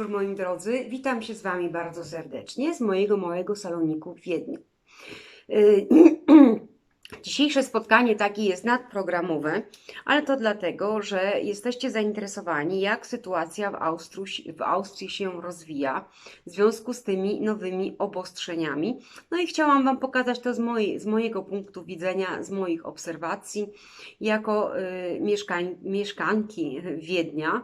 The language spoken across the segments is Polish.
Wieczór moi drodzy, witam się z Wami bardzo serdecznie z mojego małego saloniku w Wiedniu. Dzisiejsze spotkanie takie jest nadprogramowe, ale to dlatego, że jesteście zainteresowani, jak sytuacja w Austrii, w Austrii się rozwija w związku z tymi nowymi obostrzeniami. No i chciałam Wam pokazać to z, z mojego punktu widzenia, z moich obserwacji, jako y, mieszkań, mieszkanki Wiednia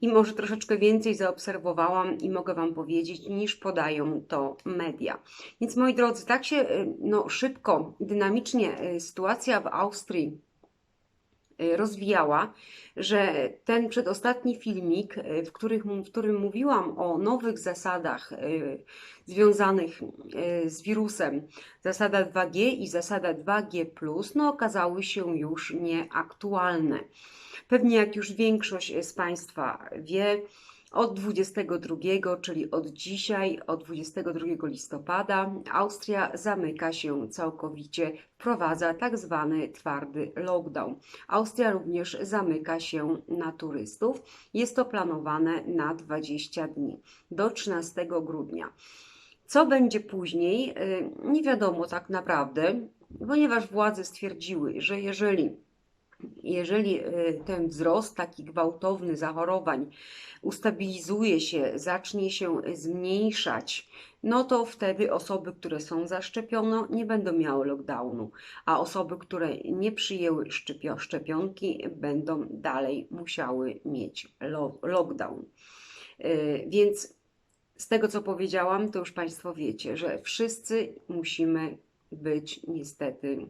i może troszeczkę więcej zaobserwowałam i mogę Wam powiedzieć, niż podają to media. Więc moi drodzy, tak się y, no, szybko, dynamicznie y, sytuacja w Austrii y, rozwijała, że ten przedostatni filmik, w, których, w którym mówiłam o nowych zasadach związanych z wirusem, zasada 2G i zasada 2G, no okazały się już nieaktualne. Pewnie jak już większość z Państwa wie, od 22, czyli od dzisiaj, od 22 listopada, Austria zamyka się całkowicie, wprowadza tak zwany twardy lockdown. Austria również zamyka się na turystów. Jest to planowane na 20 dni, do 13 grudnia. Co będzie później, y, nie wiadomo tak naprawdę, ponieważ władze stwierdziły, że jeżeli jeżeli y, ten wzrost taki gwałtowny zachorowań ustabilizuje się, zacznie się zmniejszać, no to wtedy osoby, które są zaszczepione, nie będą miały lockdownu, a osoby, które nie przyjęły szczepionki, będą dalej musiały mieć lockdown. Y, więc z tego, co powiedziałam, to już Państwo wiecie, że wszyscy musimy być niestety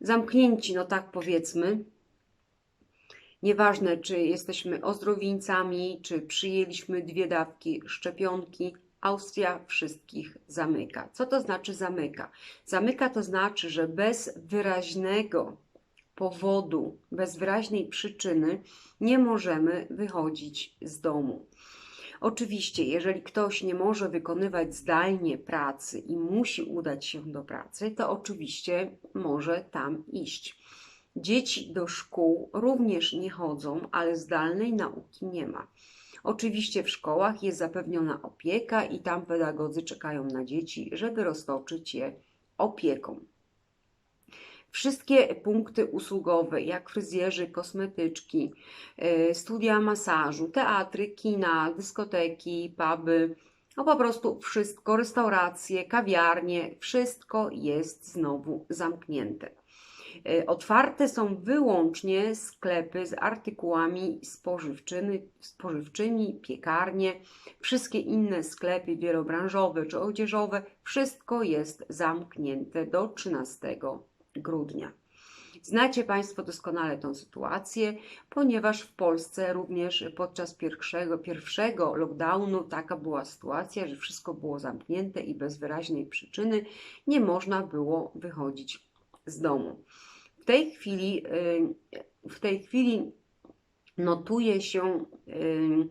zamknięci, no tak powiedzmy. Nieważne, czy jesteśmy ozdrowieńcami, czy przyjęliśmy dwie dawki szczepionki, Austria wszystkich zamyka. Co to znaczy zamyka? Zamyka to znaczy, że bez wyraźnego powodu, bez wyraźnej przyczyny nie możemy wychodzić z domu. Oczywiście, jeżeli ktoś nie może wykonywać zdalnie pracy i musi udać się do pracy, to oczywiście może tam iść. Dzieci do szkół również nie chodzą, ale zdalnej nauki nie ma. Oczywiście w szkołach jest zapewniona opieka i tam pedagodzy czekają na dzieci, żeby roztoczyć je opieką. Wszystkie punkty usługowe, jak fryzjerzy, kosmetyczki, e, studia masażu, teatry, kina, dyskoteki, puby, no po prostu wszystko, restauracje, kawiarnie, wszystko jest znowu zamknięte. E, otwarte są wyłącznie sklepy z artykułami spożywczymi, spożywczymi, piekarnie, wszystkie inne sklepy wielobranżowe czy odzieżowe, wszystko jest zamknięte do 13 grudnia. Znacie Państwo doskonale tę sytuację, ponieważ w Polsce również podczas pierwszego, pierwszego lockdownu taka była sytuacja, że wszystko było zamknięte i bez wyraźnej przyczyny nie można było wychodzić z domu. W tej chwili, y, w tej chwili notuje się, y,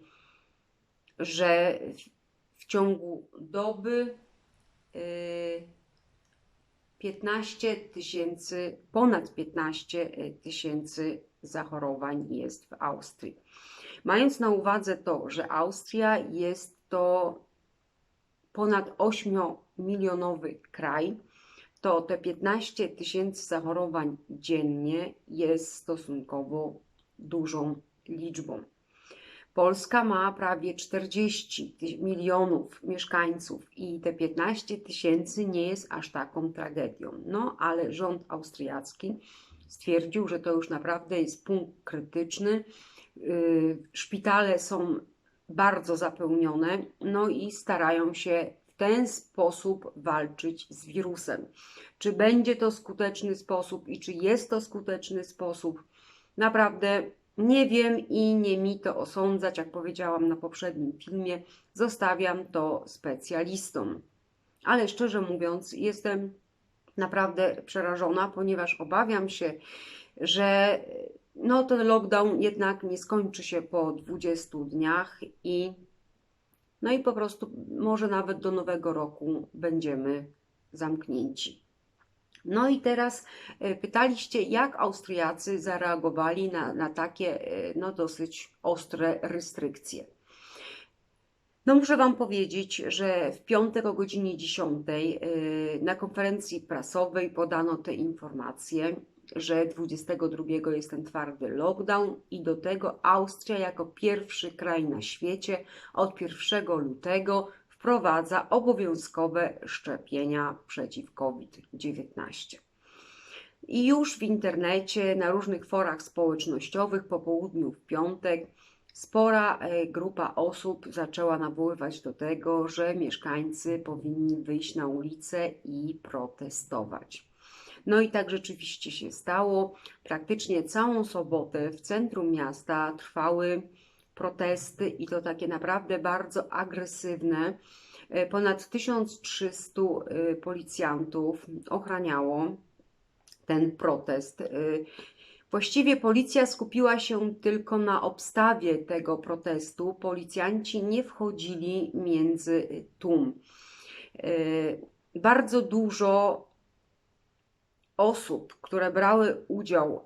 że w ciągu doby y, 15 tysięcy, ponad 15 e, tysięcy zachorowań jest w Austrii. Mając na uwadze to, że Austria jest to ponad 8-milionowy kraj, to te 15 tysięcy zachorowań dziennie jest stosunkowo dużą liczbą. Polska ma prawie 40 milionów mieszkańców i te 15 tysięcy nie jest aż taką tragedią. No ale rząd austriacki stwierdził, że to już naprawdę jest punkt krytyczny. Y, szpitale są bardzo zapełnione, no i starają się w ten sposób walczyć z wirusem. Czy będzie to skuteczny sposób i czy jest to skuteczny sposób? Naprawdę nie wiem i nie mi to osądzać, jak powiedziałam na poprzednim filmie, zostawiam to specjalistom. Ale szczerze mówiąc, jestem naprawdę przerażona, ponieważ obawiam się, że no, ten lockdown jednak nie skończy się po 20 dniach i no i po prostu może nawet do nowego roku będziemy zamknięci. No i teraz e, pytaliście, jak Austriacy zareagowali na, na takie e, no, dosyć ostre restrykcje. No muszę Wam powiedzieć, że w piątek o godzinie 10 y, na konferencji prasowej podano te informacje, że 22 jest ten twardy lockdown i do tego Austria jako pierwszy kraj na świecie od 1 lutego wprowadza obowiązkowe szczepienia przeciw COVID-19. I już w internecie, na różnych forach społecznościowych po południu w piątek spora e, grupa osób zaczęła nawoływać do tego, że mieszkańcy powinni wyjść na ulicę i protestować. No i tak rzeczywiście się stało. Praktycznie całą sobotę w centrum miasta trwały protesty i to takie naprawdę bardzo agresywne. E, Ponad 1300 e, policjantów ochraniało ten protest. Y, Właściwie policja skupiła się tylko na obstawie tego protestu. Policjanci nie wchodzili między tłum. Bardzo dużo osób, które brały udział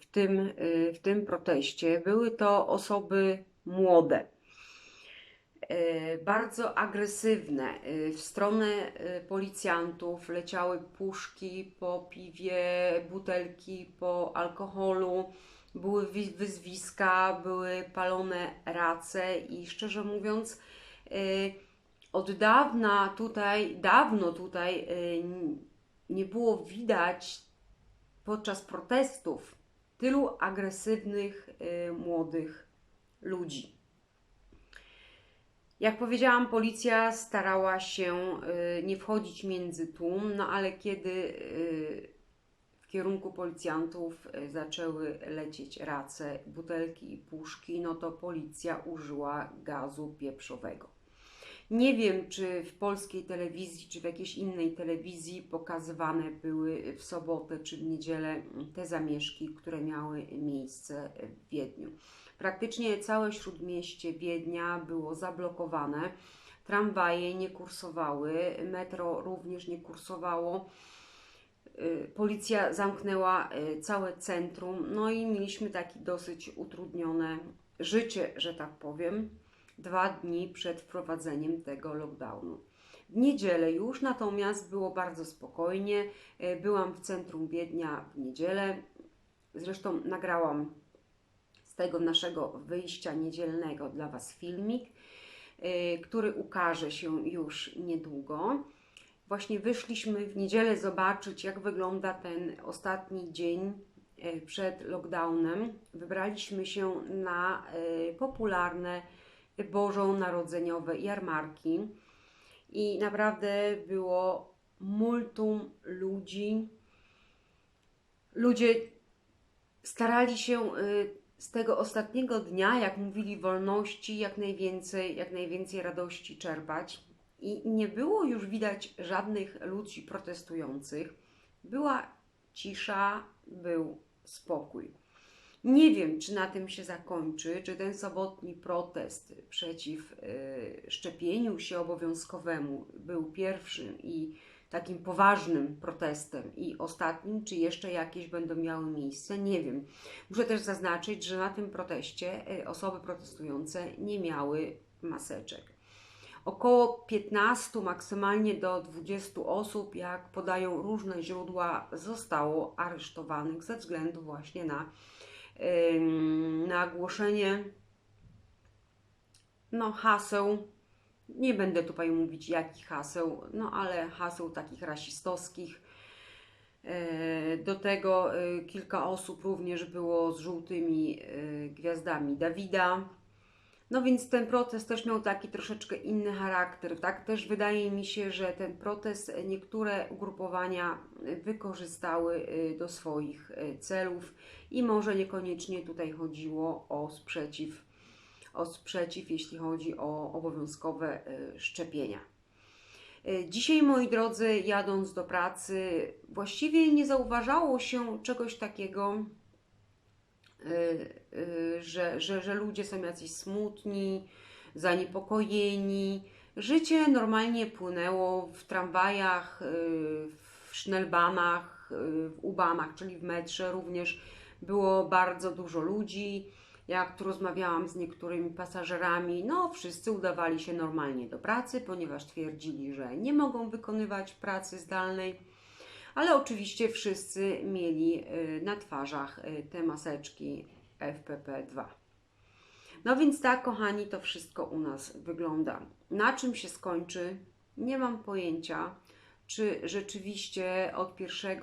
w tym, w tym proteście, były to osoby młode. E, bardzo agresywne. E, W stronę e, policjantów leciały puszki po piwie, butelki po alkoholu, były wi- wyzwiska, były palone race i szczerze mówiąc, od dawna tutaj, dawno tutaj nie było widać podczas protestów tylu agresywnych młodych ludzi. Jak powiedziałam, policja starała się y, nie wchodzić między tłum, no ale kiedy y, w kierunku policjantów y, zaczęły lecieć race, butelki i puszki, no to policja użyła gazu pieprzowego. Nie wiem, czy w polskiej telewizji, czy w jakiejś innej telewizji pokazywane były w sobotę czy w niedzielę te zamieszki, które miały miejsce w Wiedniu. Praktycznie całe śródmieście Wiednia było zablokowane. Tramwaje nie kursowały, metro również nie kursowało. Y, Policja zamknęła y, całe centrum, no i mieliśmy takie dosyć utrudnione życie, że tak powiem, dwa dni przed wprowadzeniem tego lockdownu. W niedzielę już natomiast było bardzo spokojnie. Y, Byłam w centrum Wiednia w niedzielę. Zresztą nagrałam tego naszego wyjścia niedzielnego dla Was filmik, y, który ukaże się już niedługo. Właśnie wyszliśmy w niedzielę zobaczyć, jak wygląda ten ostatni dzień y, przed lockdownem. Wybraliśmy się na y, popularne bożonarodzeniowe jarmarki i naprawdę było multum ludzi. Ludzie starali się z tego ostatniego dnia, jak mówili wolności, jak najwięcej, jak najwięcej radości czerpać. I nie było już widać żadnych ludzi protestujących. Była cisza, był spokój. Nie wiem, czy na tym się zakończy, czy ten sobotni protest przeciw y, szczepieniu się obowiązkowemu był pierwszym i takim poważnym protestem i ostatnim, czy jeszcze jakieś będą miały miejsce, nie wiem. Muszę też zaznaczyć, że na tym proteście y, osoby protestujące nie miały maseczek. Około 15, maksymalnie do 20 osób, jak podają różne źródła, zostało aresztowanych ze względu właśnie na, na głoszenie no, haseł nie będę tutaj mówić jakich haseł, no ale haseł takich rasistowskich. E, Do tego e, kilka osób również było z żółtymi e, gwiazdami Dawida. No więc ten protest też miał taki troszeczkę inny charakter. Tak też wydaje mi się, że ten protest niektóre ugrupowania wykorzystały do swoich celów i może niekoniecznie tutaj chodziło o sprzeciw o sprzeciw, jeśli chodzi o obowiązkowe y, szczepienia. Y, Dzisiaj, moi drodzy, jadąc do pracy, właściwie nie zauważało się czegoś takiego, y, że, że, że ludzie są jacyś smutni, zaniepokojeni. Życie normalnie płynęło w tramwajach, w sznelbanach, w ubanach, czyli w metrze również było bardzo dużo ludzi Jak rozmawiałam z niektórymi pasażerami, no wszyscy udawali się normalnie do pracy, ponieważ twierdzili, że nie mogą wykonywać pracy zdalnej, ale oczywiście wszyscy mieli y, na twarzach y, te maseczki FPP2. No więc tak, kochani, to wszystko u nas wygląda. Na czym się skończy? Nie mam pojęcia, czy rzeczywiście od 1 y,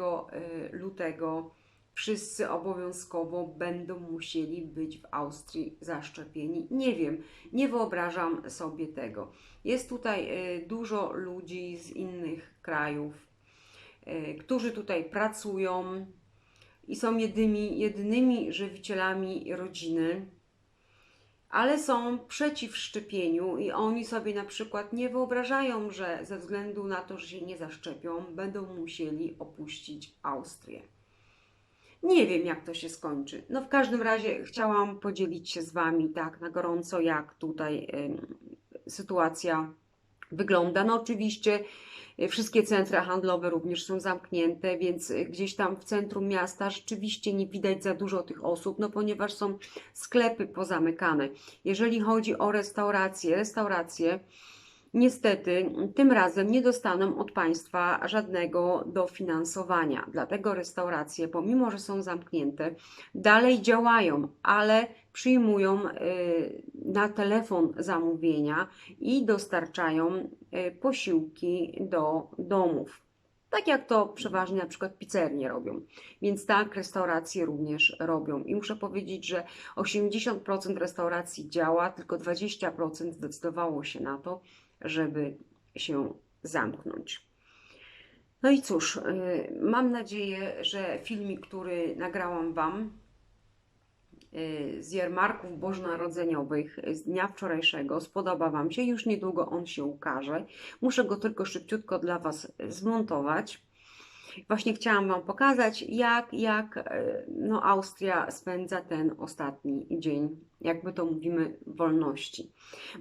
lutego wszyscy obowiązkowo będą musieli być w Austrii zaszczepieni. Nie wiem, nie wyobrażam sobie tego. Jest tutaj y, dużo ludzi z innych krajów, y, którzy tutaj pracują i są jedynymi, jedynymi żywicielami rodziny ale są przeciw szczepieniu i oni sobie na przykład nie wyobrażają, że ze względu na to, że się nie zaszczepią, będą musieli opuścić Austrię. Nie wiem, jak to się skończy. No, w każdym razie chciałam podzielić się z Wami tak na gorąco, jak tutaj y, sytuacja wygląda. No, oczywiście y, wszystkie centra handlowe również są zamknięte, więc y, gdzieś tam w centrum miasta rzeczywiście nie widać za dużo tych osób, no ponieważ są sklepy pozamykane. Jeżeli chodzi o restauracje, restauracje niestety tym razem nie dostaną od państwa żadnego dofinansowania. Dlatego restauracje, pomimo że są zamknięte, dalej działają, ale przyjmują y, na telefon zamówienia i dostarczają y, posiłki do domów. Tak jak to przeważnie na przykład pizzernie robią. Więc tak restauracje również robią. I muszę powiedzieć, że 80% restauracji działa, tylko 20% zdecydowało się na to, żeby się zamknąć. No i cóż, y, mam nadzieję, że filmik, który nagrałam Wam z jarmarków bożonarodzeniowych z dnia wczorajszego spodoba Wam się. Już niedługo on się ukaże. Muszę go tylko szybciutko dla Was zmontować. Właśnie chciałam Wam pokazać, jak, jak no, Austria spędza ten ostatni dzień, jakby to mówimy, wolności.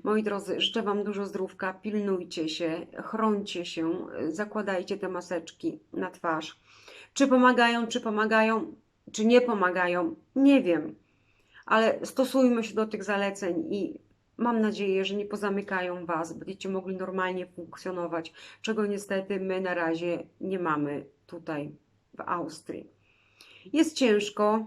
Moi drodzy, życzę Wam dużo zdrówka, pilnujcie się, chroncie się, zakładajcie te maseczki na twarz. Czy pomagają, czy pomagają, czy nie pomagają, nie wiem, ale stosujmy się do tych zaleceń i Mam nadzieję, że nie pozamykają Was, będziecie mogli normalnie funkcjonować, czego niestety my na razie nie mamy tutaj w Austrii. Jest ciężko.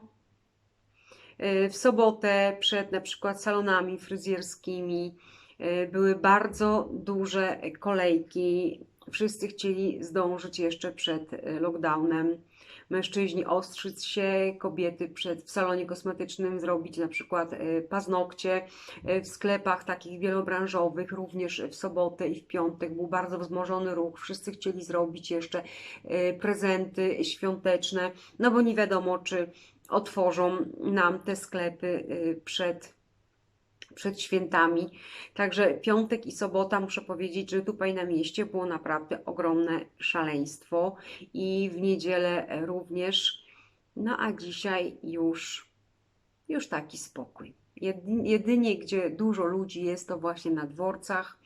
Y, w sobotę przed na przykład salonami fryzjerskimi y, były bardzo duże kolejki. Wszyscy chcieli zdążyć jeszcze przed y, lockdownem mężczyźni ostrzyć się, kobiety przed, w salonie kosmetycznym zrobić na przykład e, paznokcie. E, w sklepach takich wielobranżowych, również w sobotę i w piątek był bardzo wzmożony ruch. Wszyscy chcieli zrobić jeszcze e, prezenty świąteczne, no bo nie wiadomo, czy otworzą nam te sklepy przed przed świętami. Także piątek i sobota muszę powiedzieć, że tutaj na mieście było naprawdę ogromne szaleństwo i w niedzielę również. No a dzisiaj już, już taki spokój. Jedynie gdzie dużo ludzi jest to właśnie na dworcach,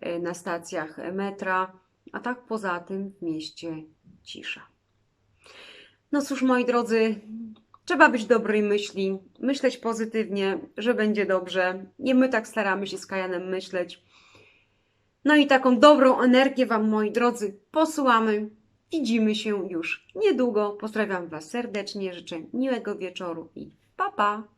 e, na stacjach metra, a tak poza tym w mieście cisza. No cóż, moi drodzy, Trzeba być dobrej myśli, myśleć pozytywnie, że będzie dobrze. Nie my tak staramy się z Kajanem myśleć. No i taką dobrą energię Wam, moi drodzy, posyłamy. Widzimy się już niedługo. Pozdrawiam Was serdecznie, życzę miłego wieczoru i pa pa!